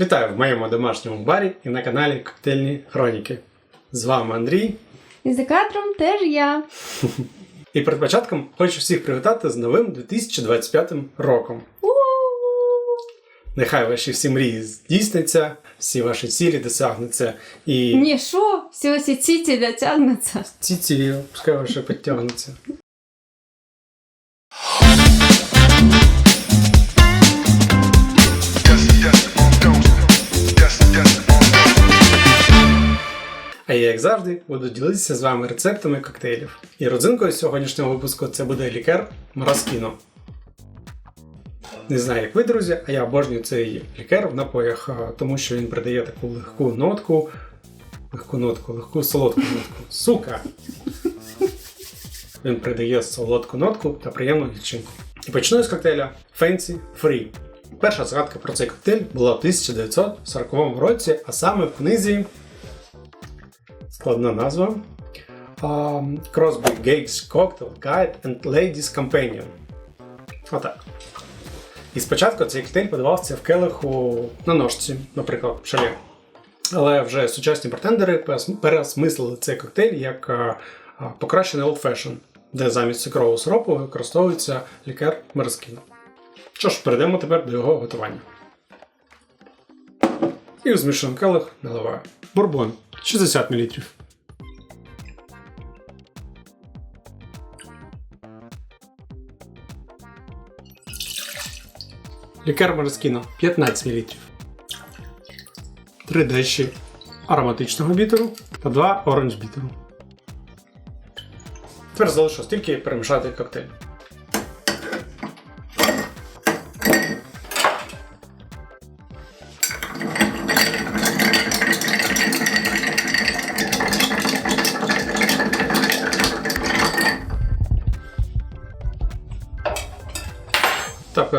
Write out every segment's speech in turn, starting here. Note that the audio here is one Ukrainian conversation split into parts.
Вітаю в моєму домашньому барі і на каналі Коктейльні Хроніки. З вами Андрій. І за кадром теж я. І перед початком хочу всіх привітати з новим 2025 роком. Нехай ваші всі мрії здійсняться, всі ваші цілі досягнуться. І Ні, що? Всі ці ці дотягнуться. ці цілі пускай ваші підтягнуться. А я, як завжди, буду ділитися з вами рецептами коктейлів. І родзинкою сьогоднішнього випуску це буде лікер Мороскіно. Не знаю, як ви, друзі, а я обожнюю цей лікер в напоях, тому що він придає таку легку нотку. Легку нотку, легку солодку нотку. Сука! Він придає солодку нотку та приємну відчинку. І почну з коктейля Fancy Free. Перша згадка про цей коктейль була в 1940 році, а саме в книзі складна назва. Crosby Gates Cocktail Guide and Ladies Companion. Отак. І спочатку цей коктейль подавався в келиху на ножці, наприклад, шале. Але вже сучасні бартендери переосмислили цей коктейль як покращений old fashion, де замість цукрового сиропу використовується лікер мерскіно. Що ж, перейдемо тепер до його готування. І в змішаний келих наливаю. Бурбон 60 мл. Лікер Мороскіно 15 мл. 3 дещі ароматичного бітеру та 2 оранж бітеру. Тепер залишилось тільки перемішати коктейль.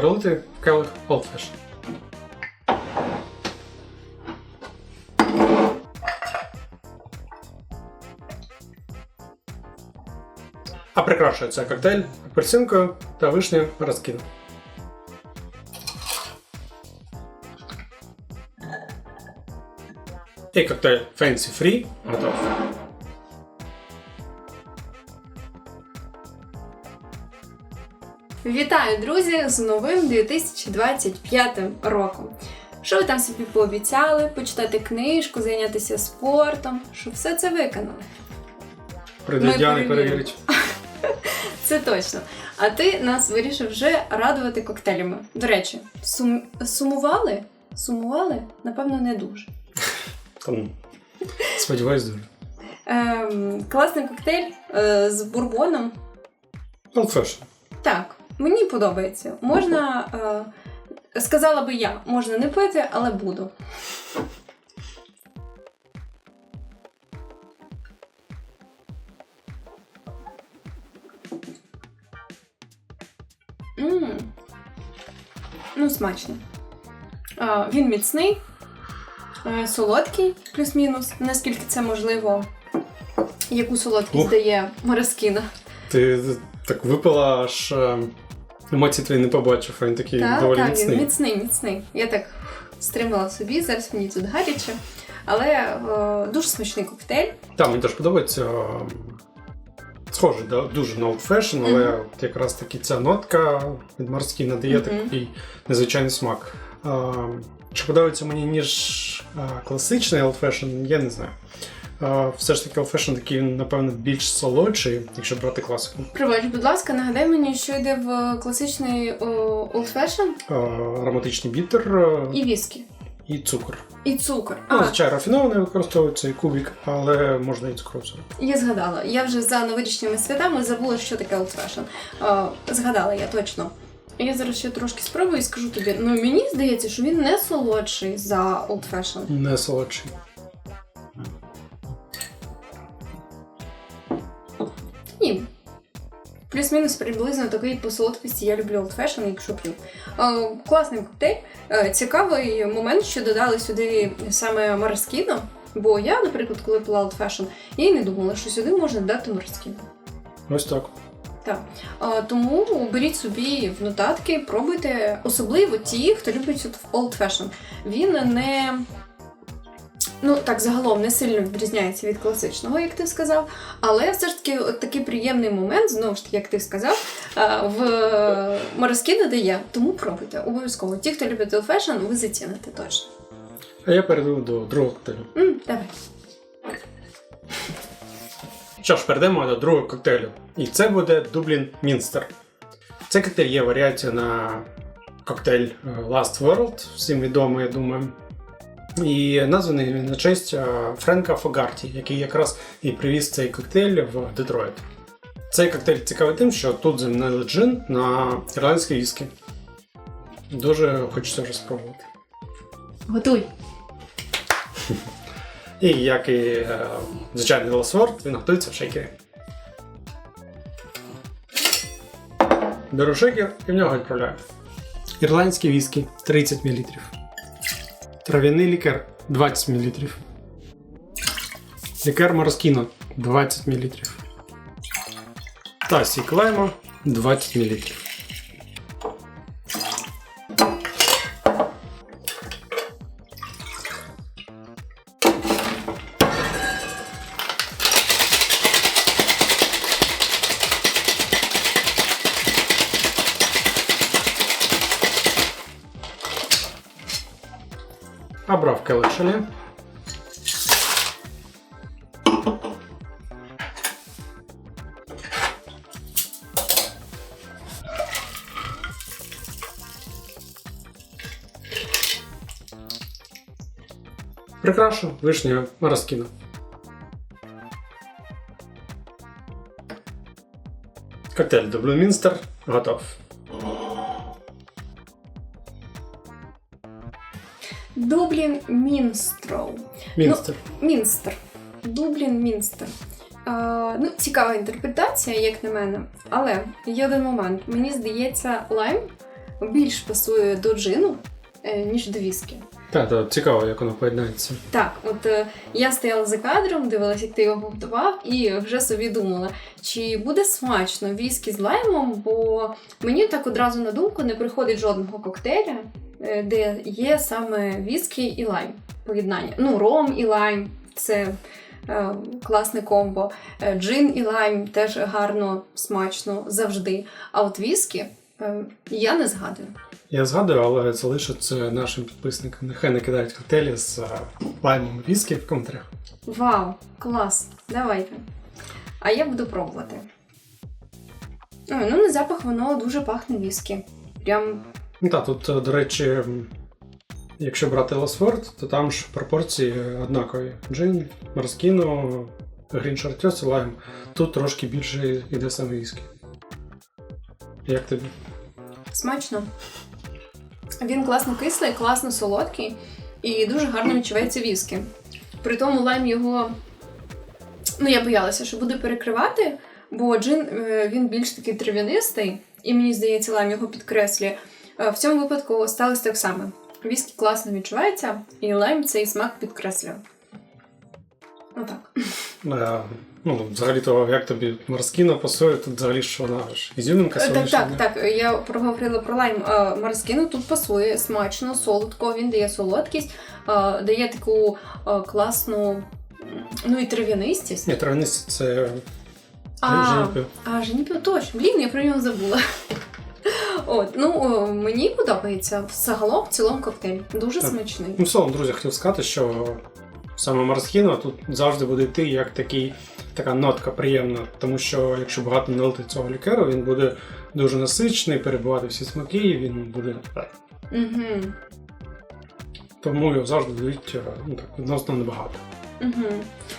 Перелити келих Old Fashion. А прикрашує цей коктейль апельсинкою та вишнею розкину. І коктейль Fancy Free готов. Вітаю, друзі, з новим 2025 роком. Що ви там собі пообіцяли? Почитати книжку, зайнятися спортом, щоб все це виконали. Ми Діана перевірить. Це точно. А ти нас вирішив вже радувати коктейлями. До речі, сум... сумували? Сумували? Напевно, не дуже. Сподіваюсь, дуже. Ем, класний коктейль е, з бурбоном. Old Fashion. Так, мені подобається. Можна, е, сказала би я, можна не пити, але буду. М. Ну, смачно. А, він міцний, е, солодкий, плюс-мінус, наскільки це можливо. Яку солодкість Ух. дає морозкіна. Ти так випила, аж е, емоцій твої не побачив, він такий Так, доволі так, міцний. міцний, міцний. Я так стримала собі, зараз мені тут гаряче. Але е, дуже смачний коктейль. Так, мені теж подобається. е, Схожий, да, дуже на old fashion, але Мгм. от якраз таки ця нотка від морській надає Мгм. такий незвичайний смак. А, чи подобається мені ніж а, класичний old fashion, я не знаю. Все ж таки old такий, він, напевно, більш солодший, якщо брати класику. Пробач, будь ласка, нагадай мені, що йде в класичний о, Old Fashion А, ароматичний бітер і віскі. і цукор. І цукор. Ну, А, звичайно, рафінований використовується і кубик, але можна і цукровий я згадала. Я вже за новорічними святами забула, що таке. Е, згадала я точно. Я зараз ще трошки спробую і скажу тобі. Ну мені здається, що він не солодший за Old Fashion. Не солодший. Плюс-мінус приблизно такий по солодкості я люблю Old Fashion, якщо п'ю. Е, класний коктейль. Е, цікавий момент, що додали сюди саме мороскіно. Бо я, наприклад, коли пила Old Fashion, я й не думала, що сюди можна додати мороскіно. Ось так. Так. Тому беріть собі в нотатки, пробуйте, особливо ті, хто любить Old Fashion. Він не. Ну, так, загалом не сильно відрізняється від класичного, як ти сказав. Але все ж таки, от такий приємний момент, знову ж таки, як ти сказав, в Мороскіно дає. Тому пробуйте обов'язково. Ті, хто любить Fashion, ви заціните точно. А я перейду до другого коктейлю. М, давай. Що ж, перейдемо до другого коктейлю. І це буде Дублін Мінстер. Цей коктейль є варіація на коктейль е, Last World, всім відомий, я думаю. І названий він на честь е, Френка Фогарті, який якраз і привіз цей коктейль в Детройт. Цей коктейль цікавий тим, що тут замінили джин на ірландський віскі. Дуже хочеться вже спробувати. Готуй. І як і е, звичайний Ласворд, він готується в шейкері. Беру шейкер і в нього відправляю. Ірландський віскі 30 мл. Трав'яний лікер 20 мл. Лікер Мороскіно 20 мл. Та сік лайма 20 мл. Обрав келишини. Прикрашу вишня Мороскіно. Коктейль Дублін готов. Дублін Мінстроу. Мінстер. Мінстер. Дублін Мінстер. А, ну, цікава інтерпретація, як на мене. Але є один момент. Мені здається, лайм більш пасує до джину, е, ніж до віскі. Так, так, цікаво, як воно поєднається. Так, от е, я стояла за кадром, дивилася, як ти його готував, і вже собі думала, чи буде смачно віскі з лаймом, бо мені так одразу на думку не приходить жодного коктейля, де є саме віскі і лайм поєднання. Ну, ром і лайм це е, класне комбо. Е, Джин і лайм теж гарно, смачно завжди. А от віскі е, я не згадую. Я згадую, але залишу це нашим підписникам. Нехай не кидають коктейлі з е, лаймом віскі в коментарях. Вау, клас! Давайте. А я буду пробувати. Ой, ну, на запах воно дуже пахне віскі. Прям Ну так, тут, е, до речі, якщо брати Ласфорд, то там ж пропорції однакові. Джин, Марскіно, Грін Шартьос і лайм. Тут трошки більше йде саме віскі. Як тобі? смачно. Він класно кислий, класно солодкий і дуже гарно відчувається віскі. При тому лайм його. Ну, я боялася, що буде перекривати, бо джин е, він більш такий трав'янистий, і мені здається, лайм його підкреслює. Е, В цьому випадку сталося так само. Віскі класно відчувається, і лайм цей смак підкреслює. Отак. Е, ну, взагалі то, як тобі Марскіно пасує, тут взагалі ж вона ж ізюминка Е, Так, так, так. Я проговорила про лайм. А, Марскіну тут пасує смачно, солодко, він дає солодкість, дає таку класну, ну і трав'янистість. Ні, травниці це А, а Женіпів точно. Блін, я про нього забула. От, ну мені подобається загалом в цілому коктейль. Дуже Так. смачний. Ну, словом, друзі, хотів сказати, що саме Марскіно тут завжди буде йти як такий, така нотка приємна, тому що якщо багато налити цього лікеру, він буде дуже насичений, перебувати всі смаки, і він буде. так. Угу. Тому його завжди дають е, ну, так, відносно небагато. Угу.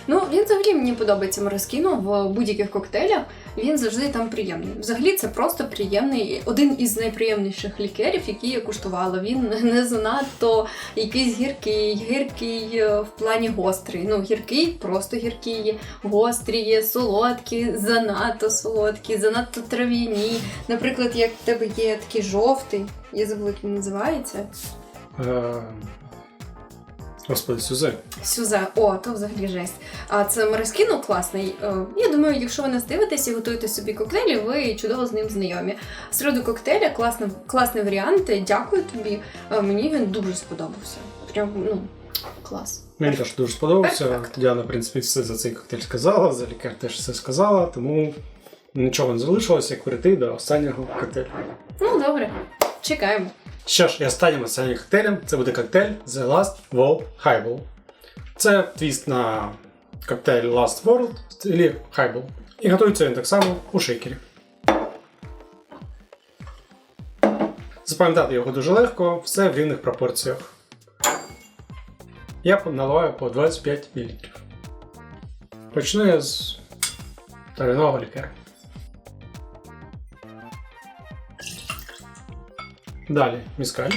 Ну, він взагалі мені подобається Мороскіно в будь-яких коктейлях. Він завжди там приємний. Взагалі, це просто приємний, один із найприємніших лікерів, які я куштувала. Він не занадто якийсь гіркий, гіркий е, в плані гострий. Ну, гіркий, просто гіркий, гострі солодкі, занадто солодкі, занадто трав'яні. Наприклад, як в тебе є такий жовтий, я забула, як він називається. Господи, Сюзе. Сюзе, о, то взагалі жесть. А це Морескіно класний. Е, Я думаю, якщо ви нас дивитесь і готуєте собі коктейлі, ви чудово з ним знайомі. Середу коктейля класний, класний варіант. Дякую тобі. Е, Мені він дуже сподобався. Прям ну клас. Мені теж дуже сподобався. Перфект. Діана, в принципі, все за цей коктейль сказала, за лікар теж все сказала, тому нічого не залишилося, як перейти до останнього коктейлю. Ну добре, чекаємо. Що ж, і останнім останнім коктейлем це буде коктейль The Last Wall Highball. Це твіст на коктейль Last World стилі Highball. І готується він так само у шейкері. Запам'ятати його дуже легко, все в рівних пропорціях. Я наливаю по 25 мл. Почну я з травяного лікера. Далі міскаль.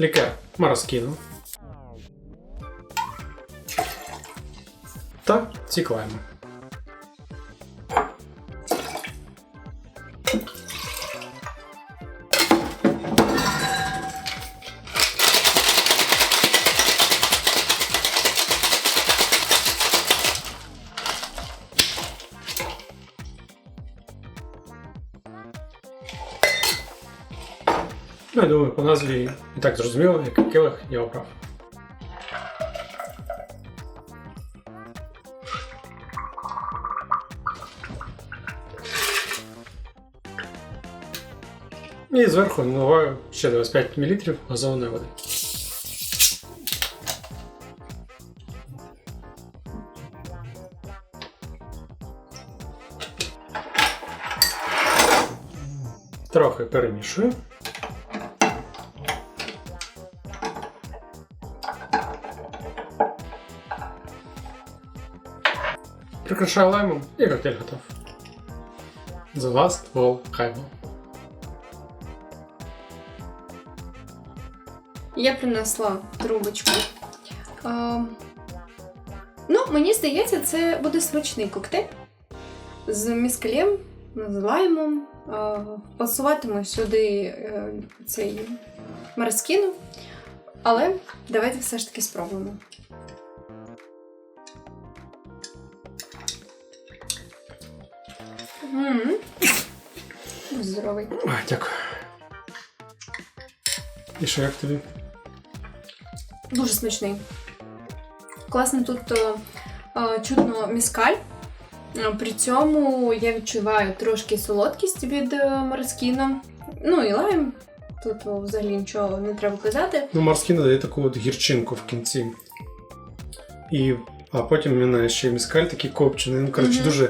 Лікер мараскіну. Та ціклаємо. По назві і так зрозуміло, який келих я обрав. І зверху наливаю ще 25 мл газованої води. Трохи перемішую. Прикрашаю лаймом і коктейль готов. The Last Wall Highball. Я принесла трубочку. А, ну, мені здається, це буде смачний коктейль з міскалем, з лаймом. А, пасуватиму сюди е, цей мараскіну. Але давайте все ж таки спробуємо. М. Здоровий. А, дякую. І що, як тобі? Дуже смачний. Класно тут е, е, чутно міскаль. Е, При цьому я відчуваю трошки солодкість від мараскіно. Ну і лайм. Тут взагалі нічого не треба казати. Ну, морський надає таку от гірчинку в кінці. І, а потім мене ще міскаль такий копчений. Ну, коротше, Мгм. дуже,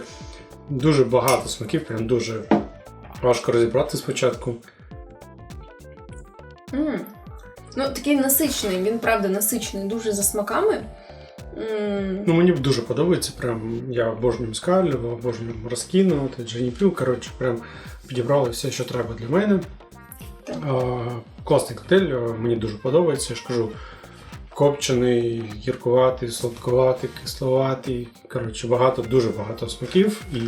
дуже багато смаків, прям дуже важко розібрати спочатку. м Ну, такий насичений, він правда насичений дуже за смаками. м Ну, мені дуже подобається. Прям я обожнюю міскаль, обожнюю морскіну, та Джені Коротше, прям підібрали все, що треба для мене. Так. А, класний коктейль, мені дуже подобається. Я ж кажу, копчений, гіркуватий, сладкуватий, кисловатий. Коротше, багато, дуже багато смаків і.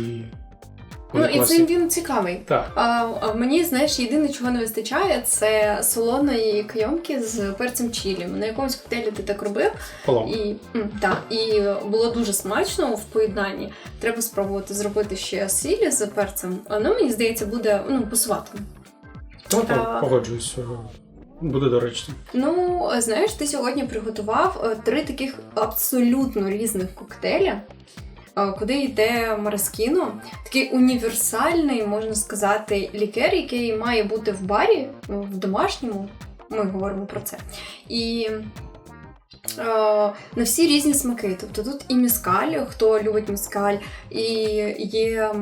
Ну і цим він цікавий. Так, А, а мені, знаєш, єдине, чого не вистачає, це солоної кайомки з перцем чилі. На якомусь коктейлі ти так робив, полом. і, м, та, і було дуже смачно в поєднанні. Треба спробувати зробити ще сілі з перцем. А, Ну, мені здається, буде ну, та- та, погоджуюсь. Буде доречно. Ну, знаєш, ти сьогодні приготував е, три таких абсолютно різних коктейля. е, Куди йде мараскіно, такий універсальний, можна сказати, лікер, який має бути в барі, в домашньому. Ми говоримо про це. І на всі різні смаки. Тобто тут і міскаль, хто любить міскаль, і є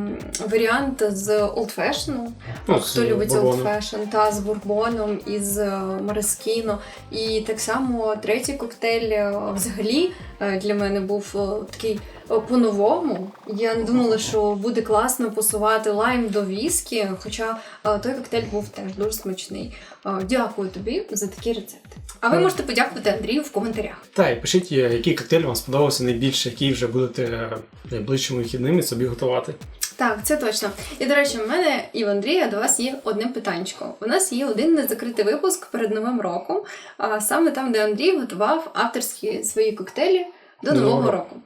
варіант з Fashion, Ну, хто любить олдфешн, та з бурбоном і з морескіно. І так само третій коктейль е, взагалі е, для мене був е, такий е, по-новому. Я не думала, що буде класно посувати лайм до віскі, хоча е, той коктейль був теж дуже смачний. Е, Дякую тобі за такі рецепти. А ви можете подякувати Андрію в коментарях. Та, і пишіть, е, який коктейль вам сподобався найбільше, який вже будете е, найближчими вихідними собі готувати. Так, це точно. І до речі, в мене і в Андрія до вас є одне питаннячко. У нас є один незакритий випуск перед новим роком, а саме там, де Андрій готував авторські свої коктейлі до Нового року.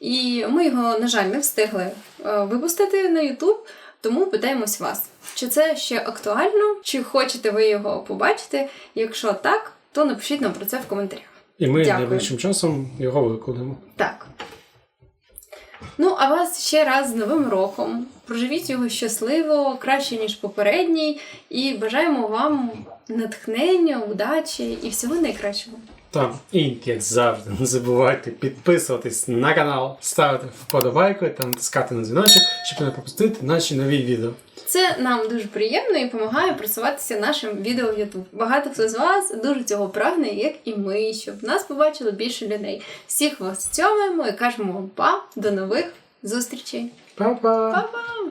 І ми його, на жаль, не встигли е, випустити на Ютуб. Тому питаємось вас, чи це ще актуально, чи хочете ви його побачити? Якщо так, то напишіть нам про це в коментарях. І ми Дякую. найближчим часом його викладемо. Так. Ну, а вас ще раз з Новим роком. Проживіть його щасливо, краще, ніж попередній, і бажаємо вам натхнення, удачі і всього найкращого. Так, і як завжди, не забувайте підписуватись на канал, ставити вподобайку та натискати на дзвіночок, щоб не пропустити наші нові відео. Це нам дуже приємно і допомагає просуватися нашим відео в YouTube. Багато хто з вас дуже цього прагне, як і ми, щоб нас побачило більше людей. Всіх вас цьомаємо і кажемо вам па, до нових зустрічей. Па-па! Па-па!